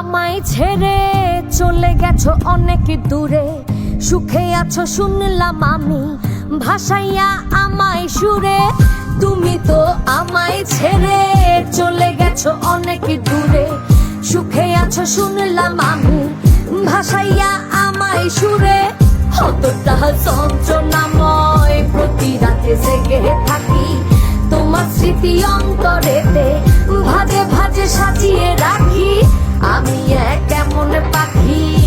আমায় ছেড়ে চলে গেছো অনেক দূরে। সুখে আছো শুনলাম আমি, ভাসাইয়া আমায় সুরে। তুমি তো আমায় ছেড়ে চলে গেছো অনেক দূরে। সুখে আছো শুনলাম আমি, ভাসাইয়া আমায় সুরে। কতটা যন্ত্রণাময় প্রতি রাতে জেগে থাকি। তোমার স্মৃতি অন্তরে papi.